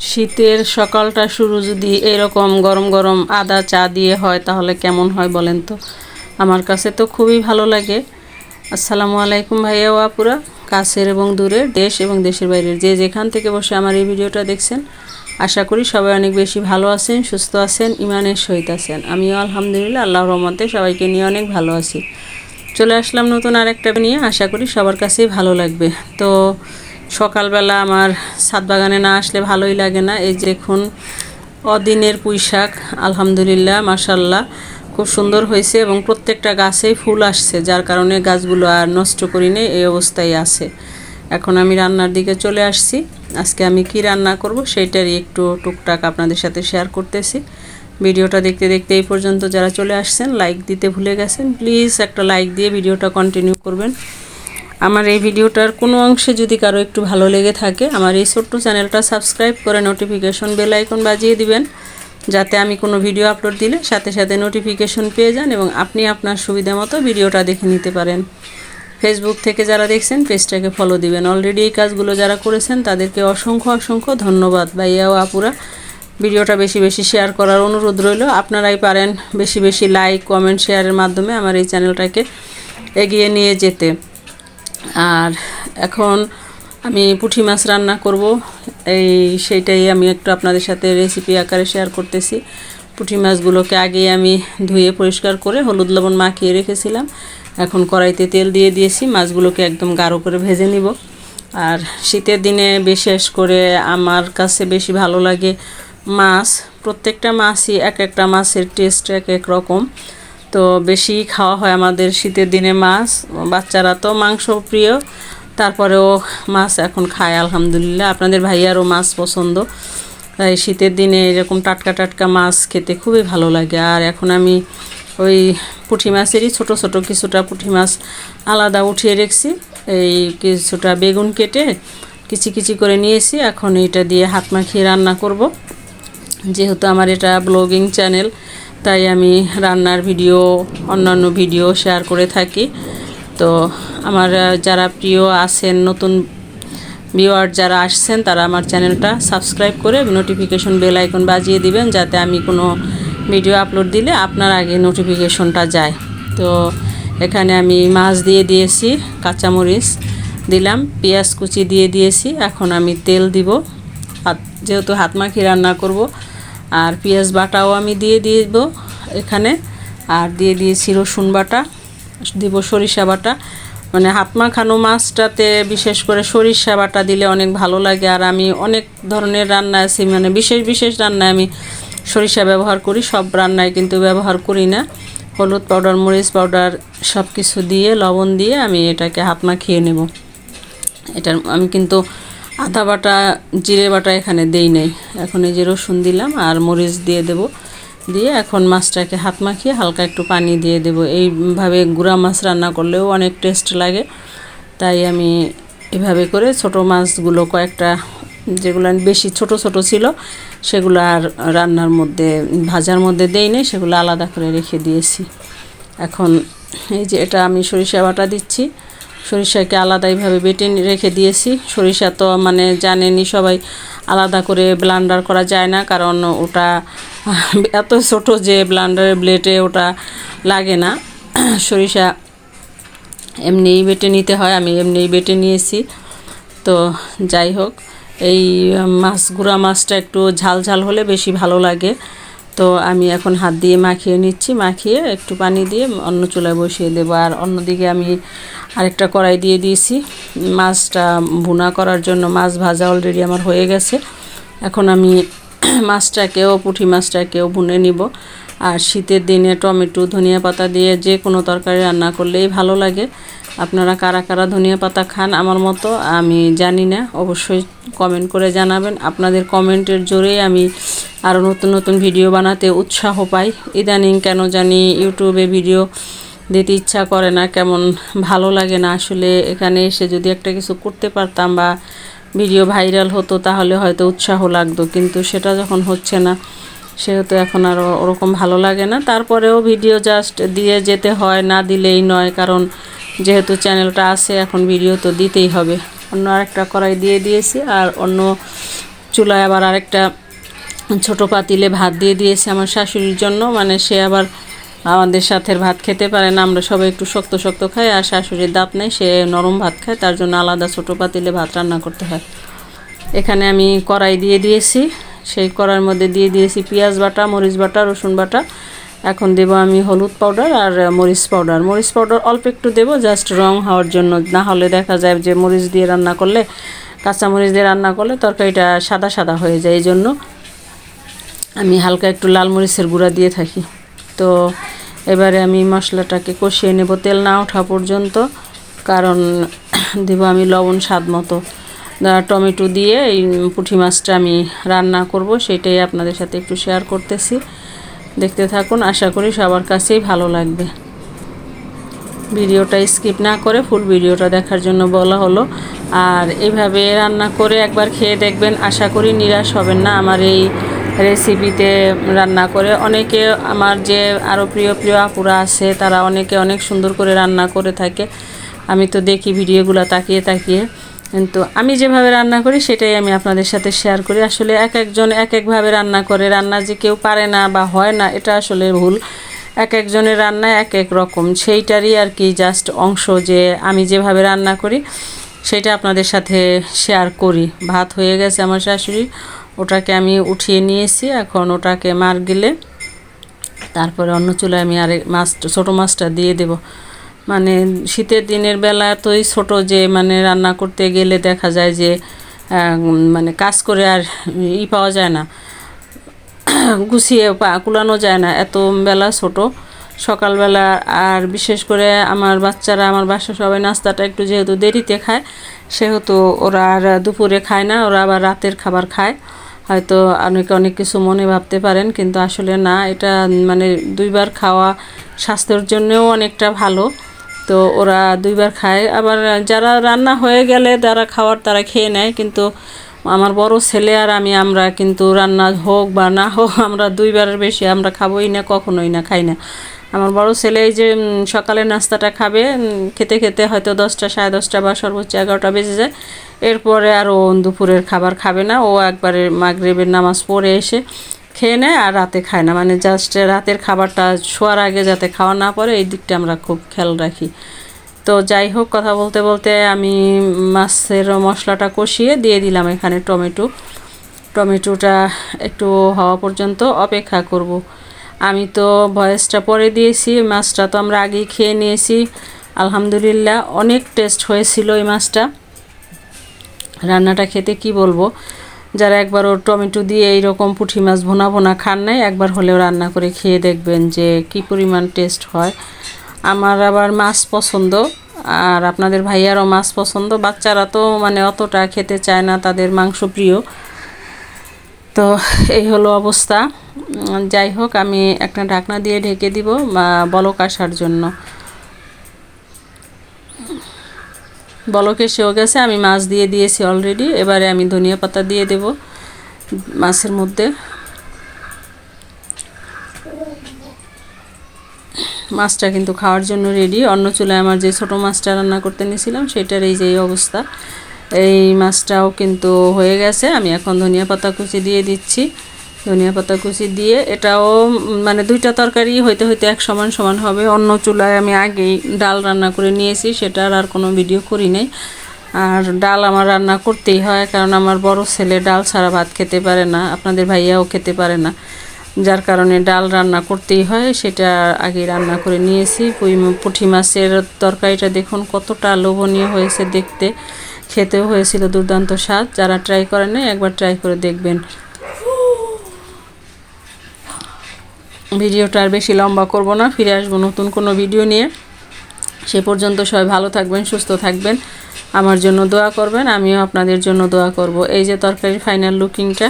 শীতের সকালটা শুরু যদি এরকম গরম গরম আদা চা দিয়ে হয়, তাহলে কেমন হয় বলেন তো? আমার কাছে তো খুবই ভালো লাগে। আসসালামু আলাইকুম ভাইয়া ও আপুরা। কাছের এবং দূরের দেশ এবং দেশের বাইরের যে যেখান থেকে বসে আমার এই ভিডিওটা দেখছেন, আশা করি সবাই অনেক বেশি ভালো আছেন, সুস্থ আছেন ইমানের সহিত আছেন। আমিও আলহামদুলিল্লাহ আল্লাহ রহমতে সবাইকে নিয়ে অনেক ভালো আছি। চলে আসলাম নতুন আরেকটা নিয়ে, আশা করি সবার কাছেই ভালো লাগবে। তো সকালবেলা আমার ছাদ বাগানে না আসলে ভালোই লাগে না। এই যে দেখুন, অদিনের পুঁই শাক আলহামদুলিল্লাহ মাসাল্লাহ খুব সুন্দর হয়েছে এবং প্রত্যেকটা গাছেই ফুল আসছে, যার কারণে গাছগুলো আর নষ্ট করি নেই, এই অবস্থায় আছে। এখন আমি রান্নার দিকে চলে আসছি। আজকে আমি কি রান্না করব সেইটারই একটু টুকটাক আপনাদের সাথে শেয়ার করতেছি। ভিডিওটা দেখতে দেখতে এই পর্যন্ত যারা চলে আসছেন, লাইক দিতে ভুলে গেছেন, প্লিজ একটা লাইক দিয়ে ভিডিওটা কন্টিনিউ করবেন। আমার এই ভিডিওটার কোনো অংশে যদি কারও একটু ভালো লেগে থাকে, আমার এই ছোট্ট চ্যানেলটা সাবস্ক্রাইব করে নোটিফিকেশন বেল আইকন বাজিয়ে দিবেন, যাতে আমি কোনো ভিডিও আপলোড দিলে সাথে সাথে নোটিফিকেশন পেয়ে যান এবং আপনি আপনার সুবিধা মতো ভিডিওটা দেখে নিতে পারেন। ফেসবুক থেকে যারা দেখছেন পেজটাকে ফলো দিবেন। অলরেডি এই কাজগুলো যারা করেছেন, তাদেরকে অসংখ্য অসংখ্য ধন্যবাদ। ভাইয়া ও আপুরা, ভিডিওটা বেশি বেশি শেয়ার করার অনুরোধ রইল। আপনারাই পারেন বেশি বেশি লাইক কমেন্ট শেয়ারের মাধ্যমে আমার এই চ্যানেলটাকে এগিয়ে নিয়ে যেতে। আর এখন আমি পুঁটি মাছ রান্না করব। এই সেইটাই আমি একটু আপনাদের সাথে রেসিপি আকারে শেয়ার করতেছি। পুঁটি মাছগুলোকে আগে আমি ধুয়ে পরিষ্কার করে হলুদ লবণ মাখিয়ে রেখেছিলাম। এখন কড়াইতে তেল দিয়ে দিয়েছি, মাছগুলোকে একদম গাঢ় করে ভেজে নিব। আর শীতের দিনে বিশেষ করে আমার কাছে বেশি ভালো লাগে মাছ। প্রত্যেকটা মাছই এক একটা মাছের টেস্ট এক এক রকম। তো বেশি খাওয়া হয় আমাদের শীতের দিনে মাছ, বাচ্চারা তো মাংস প্রিয়। তারপরেও মাছ এখন খায়, আলহামদুলিল্লাহ। আপনাদের ভাইয়ারও মাছ পছন্দ। তাই শীতের দিনে এরকম টাটকা টাটকা মাছ খেতে খুবই ভালো লাগে। আর এখন আমি ওই পুঁটি মাছেরই ছোট ছোট কিছুটা পুঁটি মাছ আলাদা উঠিয়ে রেখেছি। এই কিছুটা বেগুন কেটে কিচি কিচি করে নিয়েছি। এখন এটা দিয়ে হাত মাখিয়ে রান্না করব। যেহেতু আমার এটা ব্লগিং চ্যানেল তাই আমি রান্নার ভিডিও, অন্যান্য ভিডিও শেয়ার করে থাকি। তো আমার যারা প্রিয় আছেন, নতুন ভিওয়ার যারা আসছেন, তারা আমার চ্যানেলটা সাবস্ক্রাইব করে নোটিফিকেশন বেল আইকন বাজিয়ে দিবেন যাতে আমি কোনো ভিডিও আপলোড দিলে আপনার আগে নোটিফিকেশনটা যায়। তো এখানে আমি মাছ দিয়ে দিয়েছি, কাঁচামরিচ দিলাম, পেঁয়াজ কুচি দিয়ে দিয়েছি, এখন আমি তেল দিব। যেহেতু হাত মাখি রান্না করব আর পেঁয়াজ বাটাও আমি দিয়ে দিব এখানে। আর দিয়ে দিয়েছি রসুন বাটা, দিব সরিষা বাটা। মানে হাত মাখানো মাছটাতে বিশেষ করে সরিষা বাটা দিলে অনেক ভালো লাগে। আর আমি অনেক ধরনের রান্না আছি মানে বিশেষ বিশেষ রান্নায় আমি সরিষা ব্যবহার করি, সব রান্নায় কিন্তু ব্যবহার করি না। হলুদ পাউডার, মরিচ পাউডার সব কিছু দিয়ে, লবণ দিয়ে আমি এটাকে হাত মাখিয়ে নেব। এটার আমি কিন্তু আদা বাটা, জিরে বাটা এখানে দেই নেই। এখন এই যে রসুন দিলাম আর মরিচ দিয়ে দেব। দিয়ে এখন মাছটাকে হাত মাখিয়ে হালকা একটু পানি দিয়ে দেব। এইভাবে গুঁড়া মাছ রান্না করলেও অনেক টেস্ট লাগে। তাই আমি এভাবে করে ছোট মাছগুলো কয়েকটা, যেগুলো বেশি ছোট ছোট ছিল, সেগুলো আর রান্নার মধ্যে, ভাজার মধ্যে দেই নেই, সেগুলো আলাদা করে রেখে দিয়েছি। এখন এই যে এটা আমি সরিষা বাটা দিচ্ছি। সরিষাকে আলাদাইভাবে বেটে রেখে দিয়েছি। সরিষা তো মানে জানেনি সবাই, আলাদা করে ব্লান্ডার করা যায় না, কারণ ওটা এত ছোট যে ব্লান্ডারের ব্লেডে ওটা লাগে না। সরিষা এমনিই বেটে নিতে হয়, আমি এমনিই বেটে নিয়েছি। তো যাই হোক, এই মাছ, গুঁড়া মাছটা একটু ঝাল ঝাল হলে বেশি ভালো লাগে। তো আমি এখন হাত দিয়ে মাখিয়ে নিচ্ছি, মাখিয়ে একটু পানি দিয়ে অন্য চুলায় বসিয়ে দেবো। আর অন্যদিকে আমি আরেকটা কড়াই দিয়ে দিয়েছি। মাছটা ভুনা করার জন্য মাছ ভাজা অলরেডি আমার হয়ে গেছে। এখন আমি মাছটাকেও, পুঁটি মাছটাকেও ভুনে নিব। আর শীতের দিনে টমেটো, ধনিয়া পাতা দিয়ে যে কোনো তরকারি রান্না করলেই ভালো লাগে। আপনারা কারা কারা ধনিয়া পাতা খান আমার মতো আমি জানি না। অবশ্যই কমেন্ট করে জানাবেন। আপনাদের কমেন্টের জোরেই আমি আরও নতুন নতুন ভিডিও বানাতে উৎসাহ পাই। ইদানিং কেন জানি ইউটিউবে ভিডিও দিতে ইচ্ছা করে না, কেমন ভালো লাগে না। আসলে এখানে এসে যদি একটা কিছু করতে পারতাম বা ভিডিও ভাইরাল হতো, তাহলে হয়তো উৎসাহ লাগতো, কিন্তু সেটা যখন হচ্ছে না, সেহেতু এখন আর ওরকম ভালো লাগে না। তারপরেও ভিডিও জাস্ট দিয়ে যেতে হয়, না দিলেই নয়, কারণ যেহেতু চ্যানেলটা আছে, এখন ভিডিও তো দিতেই হবে। অন্য আরেকটা কড়াই দিয়ে দিয়েছি, আর অন্য চুলায় আবার আরেকটা ছোট পাতিলে ভাত দিয়ে দিয়েছে আমার শাশুড়ির জন্য। মানে সে আবার আমাদের সাথে ভাত খেতে পারে না, আমরা সবাই একটু শক্ত শক্ত খাই আর শাশুড়ির দাঁত নেই, সে নরম ভাত খায়, তার জন্য আলাদা ছোটো পাতিলে ভাত রান্না করতে হয়। এখানে আমি কড়াই দিয়ে দিয়েছি, সেই কড়াইয়ের মধ্যে দিয়ে দিয়েছি পেঁয়াজ বাটা, মরিচ বাটা, রসুন বাটা। এখন দেবো আমি হলুদ পাউডার আর মরিচ পাউডার। মরিচ পাউডার অল্প একটু দেবো, জাস্ট রং হওয়ার জন্য, না হলে দেখা যায় যে মরিচ দিয়ে রান্না করলে, কাঁচা মরিচ দিয়ে রান্না করলে তরকারিটা সাদা সাদা হয়ে যায়। এই জন্য আমি হালকা একটু লাল মরিচের গুঁড়া দিয়ে থাকি। তো এবারে আমি মশলাটাকে কষিয়ে নেব তেল না ওঠা পর্যন্ত, কারণ দেবো আমি লবণ স্বাদ মতো। টমেটো দিয়ে এই পুঁটি মাছটা আমি রান্না করব, সেটাই আপনাদের সাথে একটু শেয়ার করতেছি। দেখতে থাকুন, আশা করি সবার কাছেই ভালো লাগবে। ভিডিওটা স্কিপ না করে ফুল ভিডিওটা দেখার জন্য বলা হলো। আর এইভাবে রান্না করে একবার খেয়ে দেখবেন, আশা করি নিরাশ হবেন না। আমার এই রেসিপিতে রান্না করে। অনেকে আমার যে আরও প্রিয় প্রিয় আপুরা আছে তারা অনেকে অনেক সুন্দর করে রান্না করে থাকে। আমি তো দেখি ভিডিওগুলো তাকিয়ে তাকিয়ে। কিন্তু আমি যেভাবে রান্না করি, সেটাই আমি আপনাদের সাথে শেয়ার করি। আসলে এক একজন এক একভাবে রান্না করে, রান্না যে কেউ পারে না বা হয় না, এটা আসলে ভুল। এক একজনের রান্না এক এক রকম। সেইটারই আর কি জাস্ট অংশ যে আমি যেভাবে রান্না করি, সেটা আপনাদের সাথে শেয়ার করি। ভাত হয়ে গেছে আমার শাশুড়ি ওটাকে আমি উঠিয়ে নিয়েছি, এখন ওটাকে মার গেলে তারপরে অন্য চুলায় আমি আরেক মাছ, ছোটো মাছটা দিয়ে দেব। মানে শীতের দিনের বেলা তোই ছোট যে মানে রান্না করতে গেলে দেখা যায় যে মানে কাজ করে আর ই পাওয়া যায় না। গুছিয়ে কুলানো যায় না, এত বেলা ছোট। সকালবেলা আর বিশেষ করে আমার বাচ্চারা, আমার বাসা সবাই নাস্তাটা একটু যেহেতু দেরিতে খায়, সেহেতু ওরা আর দুপুরে খায় না, ওরা আবার রাতের খাবার খায়। হয়তো অনেকে অনেক কিছু মনে ভাবতে পারেন, কিন্তু আসলে না, এটা মানে দুইবার খাওয়া স্বাস্থ্যের জন্যও অনেকটা ভালো। তো ওরা দুইবার খায়। আবার যারা রান্না হয়ে গেলে যারা খাওয়ার তারা খেয়ে নেয়, কিন্তু আমার বড় ছেলে আর আমি, আমরা কিন্তু রান্না হোক বা না হোক, আমরা দুইবারের বেশি আমরা খাবোই না, কখনোই না, খাই না। আমার বড় ছেলে এই যে সকালে নাস্তাটা খাবে খেতে খেতে হয়তো দশটা, সাড়ে দশটা বা সর্বোচ্চ এগারোটা বেজে যায়। এরপরে আর ও দুপুরের খাবার খাবে না। ও একবারে মাগরিবের নামাজ পড়ে এসে খেয়ে নেয় আর রাতে খায় না। মানে জাস্ট রাতের খাবারটা শোয়ার আগে যাতে খাওয়া না পড়ে, এই দিকটা আমরা খুব খেয়াল রাখি। তো যাই হোক, কথা বলতে বলতে আমি মাছের মশলাটা কষিয়ে দিয়ে দিলাম এখানে টমেটো। টমেটোটা একটু হওয়া পর্যন্ত অপেক্ষা করব। আমি তো ভয়েসটা পরে দিয়েছি, মাছটা তো আমরা আগেই খেয়ে নিয়েছি। আলহামদুলিল্লাহ, অনেক টেস্ট হয়েছিল এই মাছটা। রান্নাটা খেতে কি বলব? যারা একবারও টমেটো দিয়ে এইরকম পুঁটি মাছ ভোনা ভোনা খান নাই, একবার হলেও রান্না করে খেয়ে দেখবেন যে কি পরিমাণ টেস্ট হয়। আমার আবার মাছ পছন্দ, আর আপনাদের ভাইয়ারও মাছ পছন্দ। বাচ্চারা তো মানে অতটা খেতে চায় না, তাদের মাংস প্রিয়। তো এই হলো অবস্থা। যাই হোক, আমি একটা ঢাকনা দিয়ে ঢেকে দিব বলক আসার জন্য। বলক এসেও গেছে, আমি মাছ দিয়ে দিয়েছি অলরেডি এবারে আমি ধনিয়া পাতা দিয়ে দেব মাছের মধ্যে। মাছটা কিন্তু খাওয়ার জন্য রেডি অন্য চুলায় আমার যে ছোট মাছটা রান্না করতে নিয়েছিলাম, সেটার এই যে অবস্থা। এই মাছটাও কিন্তু হয়ে গেছে। আমি এখন ধনিয়া পাতা কুচি দিয়ে দিচ্ছি। ধনিয়া পাতা কুচি দিয়ে এটাও মানে দুইটা তরকারি হইতে হইতে এক সমান সমান হবে। অন্য চুলায় আমি আগেই ডাল রান্না করে নিয়েছি, সেটার আর কোনো ভিডিও করি নাই। আর ডাল আমার রান্না করতেই হয়, কারণ আমার বড় ছেলে ডাল ছাড়া ভাত খেতে পারে না, আপনাদের ভাইয়াও খেতে পারে না। যার কারণে ডাল রান্না করতেই হয়, সেটা আগে রান্না করে নিয়েছি। পুঁই- পুঁটি মাছের তরকারিটা দেখুন কতটা লোভনীয় হয়েছে দেখতে। খেতেও হয়েছিল দুর্দান্ত স্বাদ, যারা ট্রাই করেন একবার ট্রাই করে দেখবেন। ভিডিওটা আর বেশি লম্বা করব না, ফিরে আসব নতুন কোনো ভিডিও নিয়ে। সে পর্যন্ত সবাই ভালো থাকবেন, সুস্থ থাকবেন। আমার জন্য দোয়া করবেন, আমিও আপনাদের জন্য দোয়া করব। এই যে তরকারি ফাইনাল লুকিংটা